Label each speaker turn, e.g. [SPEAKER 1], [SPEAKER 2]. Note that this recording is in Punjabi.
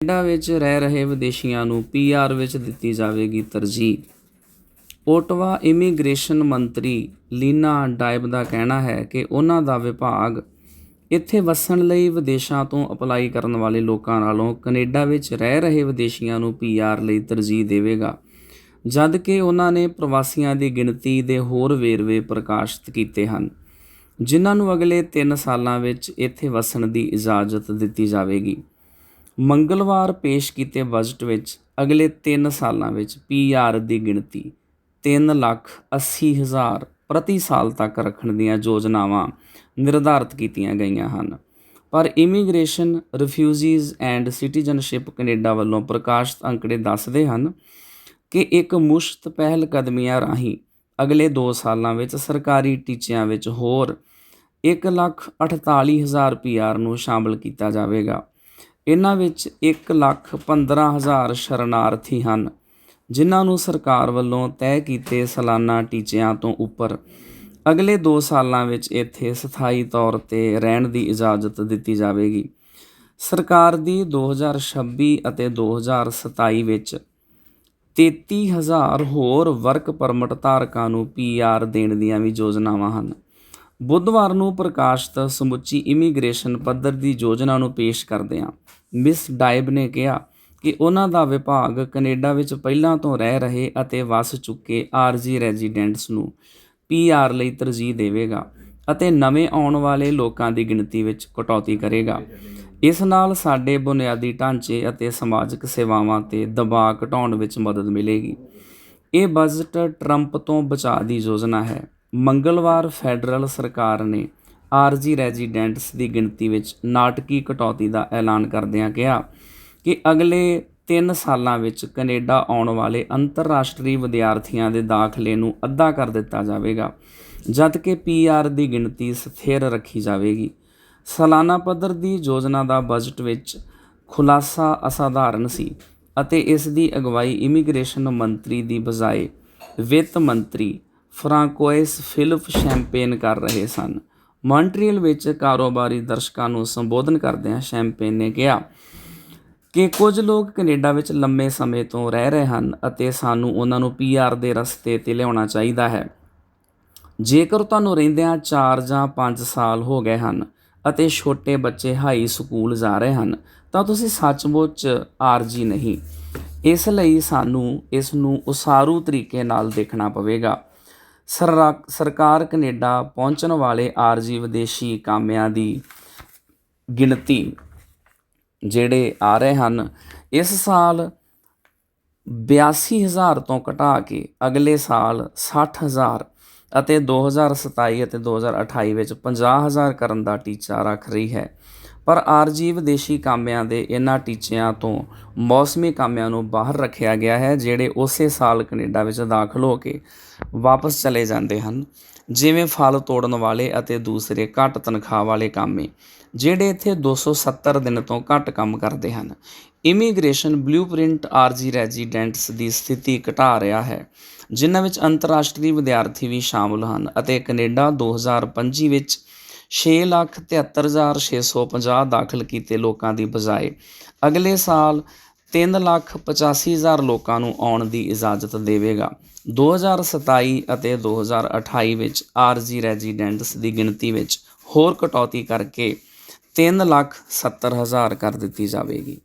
[SPEAKER 1] ਕੈਨੇਡਾ ਵਿੱਚ ਰਹਿ ਰਹੇ ਵਿਦੇਸ਼ੀਆਂ ਨੂੰ ਪੀਆਰ ਵਿੱਚ ਦਿੱਤੀ ਜਾਵੇਗੀ ਤਰਜੀਹ। ਓਟਵਾ ਇਮੀਗ੍ਰੇਸ਼ਨ ਮੰਤਰੀ ਲੀਨਾ ਡਾਇਬ ਦਾ ਕਹਿਣਾ ਹੈ ਕਿ ਉਹਨਾਂ ਦਾ ਵਿਭਾਗ ਇੱਥੇ ਵਸਣ ਲਈ ਵਿਦੇਸ਼ਾਂ ਤੋਂ ਅਪਲਾਈ ਕਰਨ ਵਾਲੇ ਲੋਕਾਂ ਨਾਲੋਂ ਕੈਨੇਡਾ ਵਿੱਚ ਰਹਿ ਰਹੇ ਵਿਦੇਸ਼ੀਆਂ ਨੂੰ ਪੀਆਰ ਲਈ ਤਰਜੀਹ ਦੇਵੇਗਾ, ਜਦ ਕਿ ਉਹਨਾਂ ਨੇ ਪ੍ਰਵਾਸੀਆਂ ਦੀ ਗਿਣਤੀ ਦੇ ਹੋਰ ਵੇਰਵੇ ਪ੍ਰਕਾਸ਼ਿਤ ਕੀਤੇ ਹਨ, ਜਿਨ੍ਹਾਂ ਨੂੰ ਅਗਲੇ 3 ਸਾਲਾਂ ਵਿੱਚ ਇੱਥੇ ਵਸਣ ਦੀ ਇਜਾਜ਼ਤ ਦਿੱਤੀ ਜਾਵੇਗੀ। ਮੰਗਲਵਾਰ ਪੇਸ਼ ਕੀਤੇ ਬਜਟ ਵਿੱਚ ਅਗਲੇ 3 ਸਾਲਾਂ ਵਿੱਚ ਪੀਆਰ ਦੀ ਗਿਣਤੀ 3 ਲੱਖ 80 ਹਜ਼ਾਰ ਪ੍ਰਤੀ ਸਾਲ ਤੱਕ ਰੱਖਣ ਦੀਆਂ ਯੋਜਨਾਵਾਂ ਨਿਰਧਾਰਤ ਕੀਤੀਆਂ ਗਈਆਂ ਹਨ। ਪਰ immigration refugees and citizenship Canada ਵੱਲੋਂ ਪ੍ਰਕਾਸ਼ਿਤ ਅੰਕੜੇ ਦੱਸਦੇ ਹਨ ਕਿ ਇੱਕ ਮੁਸ਼ਤ ਪਹਿਲ ਕਦਮੀਆਂ ਰਾਹੀਂ ਅਗਲੇ 2 ਸਾਲਾਂ ਵਿੱਚ ਸਰਕਾਰੀ ਟੀਚਿਆਂ ਵਿੱਚ ਹੋਰ 1 ਲੱਖ 48 ਹਜ਼ਾਰ ਪੀਆਰ ਨੂੰ ਸ਼ਾਮਲ ਕੀਤਾ ਜਾਵੇਗਾ। ਇਹਨਾਂ ਵਿੱਚ 1 ਲੱਖ 15 ਹਜ਼ਾਰ ਸ਼ਰਨਾਰਥੀ ਹਨ, ਜਿਨ੍ਹਾਂ ਨੂੰ ਸਰਕਾਰ ਵੱਲੋਂ ਤੈਅ ਕੀਤੇ ਸਾਲਾਨਾ ਟੀਚਿਆਂ ਤੋਂ ਉੱਪਰ ਅਗਲੇ 2 ਸਾਲਾਂ ਵਿੱਚ ਇੱਥੇ ਸਥਾਈ ਤੌਰ ਤੇ ਰਹਿਣ ਦੀ ਇਜਾਜ਼ਤ ਦਿੱਤੀ ਜਾਵੇਗੀ। ਸਰਕਾਰ ਦੀ 2026 ਅਤੇ 2027 ਵਿੱਚ 33000 ਹੋਰ ਵਰਕ ਪਰਮਿਟ ਧਾਰਕਾਂ ਨੂੰ ਪੀਆਰ ਦੇਣ ਦੀਆਂ ਵੀ ਯੋਜਨਾਵਾਂ ਹਨ। ਬੁੱਧਵਾਰ ਨੂੰ ਪ੍ਰਕਾਸ਼ਿਤ ਸਮੁੱਚੀ ਇਮੀਗ੍ਰੇਸ਼ਨ ਪੱਧਰ ਦੀ ਯੋਜਨਾ ਨੂੰ ਪੇਸ਼ ਕਰਦਿਆਂ ਮਿਸ ਡਾਇਬ ਨੇ ਕਿਹਾ ਕਿ ਉਹਨਾਂ ਦਾ ਵਿਭਾਗ ਕੈਨੇਡਾ ਵਿੱਚ ਪਹਿਲਾਂ ਤੋਂ ਰਹਿ ਰਹੇ ਅਤੇ ਵਸ ਚੁੱਕੇ ਆਰਜੀ ਰੈਜ਼ੀਡੈਂਟਸ ਨੂੰ ਪੀਆਰ ਲਈ ਤਰਜੀਹ ਦੇਵੇਗਾ ਅਤੇ ਨਵੇਂ ਆਉਣ ਵਾਲੇ ਲੋਕਾਂ ਦੀ ਗਿਣਤੀ ਵਿੱਚ ਕਟੌਤੀ ਕਰੇਗਾ। ਇਸ ਨਾਲ ਸਾਡੇ ਬੁਨਿਆਦੀ ਢਾਂਚੇ ਅਤੇ ਸਮਾਜਿਕ ਸੇਵਾਵਾਂ ਤੇ ਦਬਾਅ ਘਟਾਉਣ ਵਿੱਚ ਮਦਦ ਮਿਲੇਗੀ। ਇਹ ਬਜਟ ਟਰੰਪ ਤੋਂ ਬਚਾਅ ਦੀ ਯੋਜਨਾ ਹੈ। ਮੰਗਲਵਾਰ ਫੈਡਰਲ ਸਰਕਾਰ ਨੇ ਆਰਜੀ ਰੈਜ਼ੀਡੈਂਟਸ ਦੀ ਗਿਣਤੀ ਵਿੱਚ ਨਾਟਕੀ ਕਟੌਤੀ ਦਾ ਐਲਾਨ ਕਰਦਿਆਂ ਕਿਹਾ ਕਿ ਅਗਲੇ 3 ਸਾਲਾਂ ਵਿੱਚ ਕੈਨੇਡਾ ਆਉਣ ਵਾਲੇ ਅੰਤਰਰਾਸ਼ਟਰੀ ਵਿਦਿਆਰਥੀਆਂ ਦੇ ਦਾਖਲੇ ਨੂੰ ਅੱਧਾ ਕਰ ਦਿੱਤਾ ਜਾਵੇਗਾ ਜਦਕਿ ਪੀਆਰ ਦੀ ਗਿਣਤੀ ਸਥਿਰ ਰੱਖੀ ਜਾਵੇਗੀ। ਸਾਲਾਨਾ ਪੱਧਰ ਦੀ ਯੋਜਨਾ ਦਾ ਬਜਟ ਵਿੱਚ ਖੁਲਾਸਾ ਅਸਾਧਾਰਨ ਸੀ ਅਤੇ ਇਸ ਦੀ ਅਗਵਾਈ ਇਮੀਗ੍ਰੇਸ਼ਨ ਮੰਤਰੀ ਦੀ ਬਜਾਏ ਵਿੱਤ ਮੰਤਰੀ ਫਰਾਂਕੋਇਸ ਫਿਲਿਪ ਸ਼ੈਂਪੇਨ ਕਰ ਰਹੇ ਸਨ। ਮੌਂਟਰੀਅਲ ਵਿੱਚ ਕਾਰੋਬਾਰੀ ਦਰਸ਼ਕਾਂ ਨੂੰ ਸੰਬੋਧਨ ਕਰਦਿਆਂ ਸ਼ੈਂਪੇਨ ਨੇ ਕਿਹਾ ਕਿ ਕੁਝ ਲੋਕ ਕੈਨੇਡਾ ਵਿੱਚ ਲੰਮੇ ਸਮੇਂ ਤੋਂ ਰਹਿ ਰਹੇ ਹਨ ਅਤੇ ਸਾਨੂੰ ਉਹਨਾਂ ਨੂੰ ਪੀਆਰ ਦੇ ਰਸਤੇ ਤੇ ਲਿਆਉਣਾ ਚਾਹੀਦਾ ਹੈ। ਜੇਕਰ ਤੁਹਾਨੂੰ ਰਹਿੰਦਿਆਂ 4 ਜਾਂ 5 ਸਾਲ ਹੋ ਗਏ ਹਨ ਅਤੇ ਛੋਟੇ ਬੱਚੇ ਹਾਈ ਸਕੂਲ ਜਾ ਰਹੇ ਹਨ, ਤਾਂ ਤੁਸੀਂ ਸੱਚਮੁੱਚ ਆਰਜੀ ਨਹੀਂ। ਇਸ ਲਈ ਸਾਨੂੰ ਇਸ ਨੂੰ ਉਸਾਰੂ ਤਰੀਕੇ ਨਾਲ ਦੇਖਣਾ ਪਵੇਗਾ। ਸਰਰਾ- ਸਰਕਾਰ ਕਨੇਡਾ ਪਹੁੰਚਣ ਵਾਲੇ ਆਰਜੀ ਵਿਦੇਸ਼ੀ ਕਾਮਿਆਂ ਦੀ ਗਿਣਤੀ ਜਿਹੜੇ ਆ ਰਹੇ ਹਨ, ਇਸ ਸਾਲ 82000 ਤੋਂ ਘਟਾ ਕੇ ਅਗਲੇ ਸਾਲ 60000 ਅਤੇ 2027 ਅਤੇ 2028 ਵਿੱਚ 50000 ਕਰਨ ਦਾ ਟੀਚਾ ਰੱਖ ਰਹੀ ਹੈ। ਪਰ ਆਰਜੀ ਵਿਦੇਸ਼ੀ ਕਾਮਿਆਂ ਦੇ ਇਹਨਾਂ ਟੀਚਿਆਂ ਤੋਂ ਮੌਸਮੀ ਕਾਮਿਆਂ ਨੂੰ ਬਾਹਰ ਰੱਖਿਆ ਗਿਆ ਹੈ, ਜਿਹੜੇ ਉਸੇ ਸਾਲ ਕੈਨੇਡਾ ਵਿੱਚ ਦਾਖਲ ਹੋ ਕੇ ਵਾਪਸ ਚਲੇ ਜਾਂਦੇ ਹਨ। ਜਿਵੇਂ ਫਲ ਤੋੜਨ ਵਾਲੇ ਅਤੇ ਦੂਸਰੇ ਘੱਟ ਤਨਖਾਹ ਵਾਲੇ ਕਾਮੇ, ਜਿਹੜੇ ਇੱਥੇ 270 ਦਿਨ ਤੋਂ ਘੱਟ ਕੰਮ ਕਰਦੇ ਹਨ। ਇਮੀਗ੍ਰੇਸ਼ਨ ਬਲੂਪ੍ਰਿੰਟ ਆਰਜੀ ਰੈਜ਼ੀਡੈਂਟਸ ਦੀ ਸਥਿਤੀ ਘਟਾ ਰਿਹਾ ਹੈ, ਜਿਨ੍ਹਾਂ ਵਿੱਚ ਅੰਤਰਰਾਸ਼ਟਰੀ ਵਿਦਿਆਰਥੀ ਵੀ ਸ਼ਾਮਲ ਹਨ ਅਤੇ ਕੈਨੇਡਾ 2025 ਵਿੱਚ 6,73,650 ਦਾਖਲ ਕੀਤੇ ਲੋਕਾਂ ਦੀ ਬਜਾਏ। ਅਗਲੇ ਸਾਲ 3,85,000 ਲੋਕਾਂ ਨੂੰ ਆਉਣ ਦੀ ਇਜਾਜ਼ਤ ਦੇਵੇਗਾ। 2027 ਅਤੇ 2028 ਵਿੱਚ ਆਰਜੀ ਰੈਜ਼ੀਡੈਂਟਸ ਦੀ ਗਿਣਤੀ ਵਿੱਚ ਹੋਰ ਕਟੌਤੀ ਕਰਕੇ 3,70,000 ਕਰ ਦਿੱਤੀ ਜਾਵੇਗੀ।